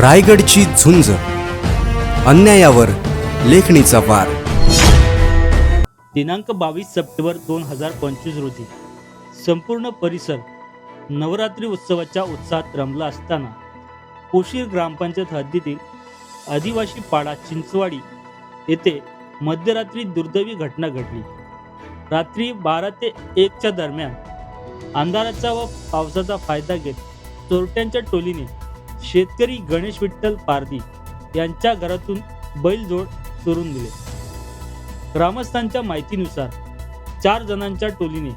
रायगडची झुंज. अन्यायावर लेखणीचा वार. दिनांक बावीस सप्टेंबर दोन हजार पंचवीस रोजी संपूर्ण परिसर नवरात्री उत्सवाच्या उत्साहात रमला असताना कोशीर ग्रामपंचायत हद्दीतील आदिवासी पाडा चिंचवाडी येथे मध्यरात्री दुर्दैवी घटना घडली. रात्री बारा ते एकच्या दरम्यान अंधाराचा व पावसाचा फायदा घेत चोरट्यांच्या टोलीने शेतकरी गणेश विठ्ठल पारदी यांच्या घरातून बैलजोड चोरून दिले. ग्रामस्थांच्या माहितीनुसार चार जणांच्या टोलीने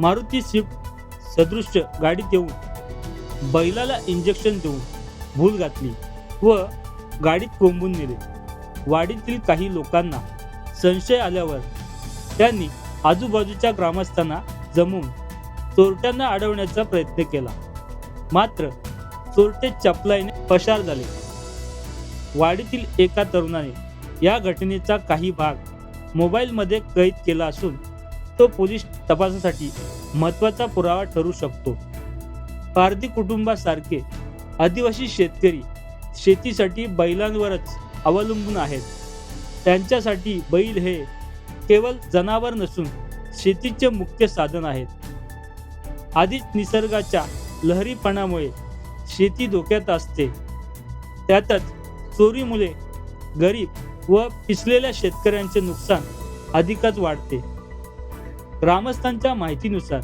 मारुती स्विफ्ट सदृश्य गाडीत येऊन बैलाला इंजेक्शन देऊन भूल घातली व गाडीत कोंबून नेले. वाडीतील काही लोकांना संशय आल्यावर त्यांनी आजूबाजूच्या ग्रामस्थांना जमवून चोरट्यांना अडवण्याचा प्रयत्न केला. मात्र चोरटे चपलाईने पसार झाले. वाडीतील एका तरुणाने या घटनेचा काही भाग मोबाईलमध्ये कैद केला असून तो पोलीस तपासासाठी महत्त्वाचा पुरावा ठरू शकतो. पारधी कुटुंबासारखे आदिवासी शेतकरी शेतीसाठी बैलांवरच अवलंबून आहेत. त्यांच्यासाठी बैल हे केवळ जनावर नसून शेतीचे मुख्य साधन आहेत. आधीच निसर्गाच्या लहरीपणामुळे शेती धोक्यात असते. त्यातच चोरीमुळे गरीब व पिचलेल्या शेतकऱ्यांचे नुकसान अधिकच वाढते. ग्रामस्थांच्या माहितीनुसार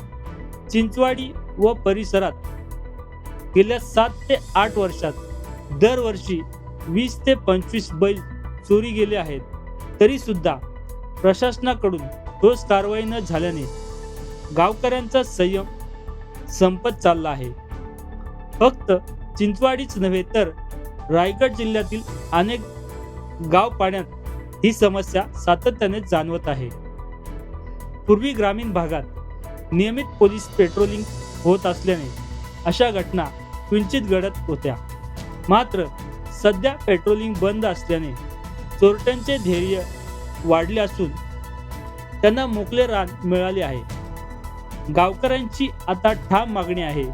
चिंचवाडी व परिसरात गेल्या सात ते आठ वर्षात दरवर्षी वीस ते पंचवीस बैल चोरी गेले आहेत. तरी सुद्धा प्रशासनाकडून ठोस कारवाई न झाल्याने गावकऱ्यांचा संयम संपत चालला आहे. फक्त चिंचवाडीच नव्हे तर रायगड जिल्ह्यातील अनेक गाव पाण्यात ही समस्या सातत्याने जाणवत आहे. पूर्वी ग्रामीण भागात नियमित पोलीस पेट्रोलिंग होत असल्याने अशा घटना किंचित घडत होत्या. मात्र सध्या पेट्रोलिंग बंद असल्याने चोरट्यांचे धैर्य वाढले असून त्यांना मोकळे रान मिळाले आहे. गावकऱ्यांची आता ठाम मागणी आहे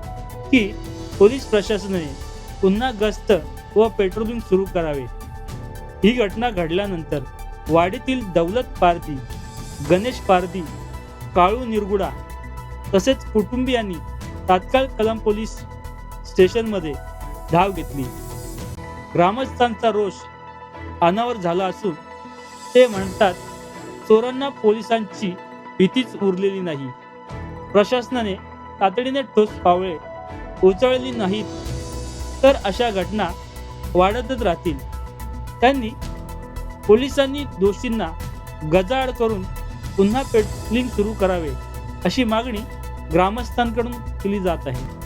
की पोलीस प्रशासनाने पुन्हा गस्त व पेट्रोलिंग सुरू करावे. ही घटना घडल्यानंतर वाडीतील दौलत पारदी गणेश पारदी काळू निरगुडा तसेच कुटुंबियांनी तात्काळ कलम पोलीस स्टेशनमध्ये धाव घेतली. ग्रामस्थांचा रोष अनावर झाला असून ते म्हणतात चोरांना पोलिसांची भीतीच उरलेली नाही. प्रशासनाने तातडीने ठोस पावले उचळली नाहीत. तर अशा घटना वाढतच राहतील. त्यांनी पोलिसांनी दोषींना गजाआड करून पुन्हा पेट्रोलिंग सुरू करावे अशी मागणी ग्रामस्थांकडून केली जात आहे.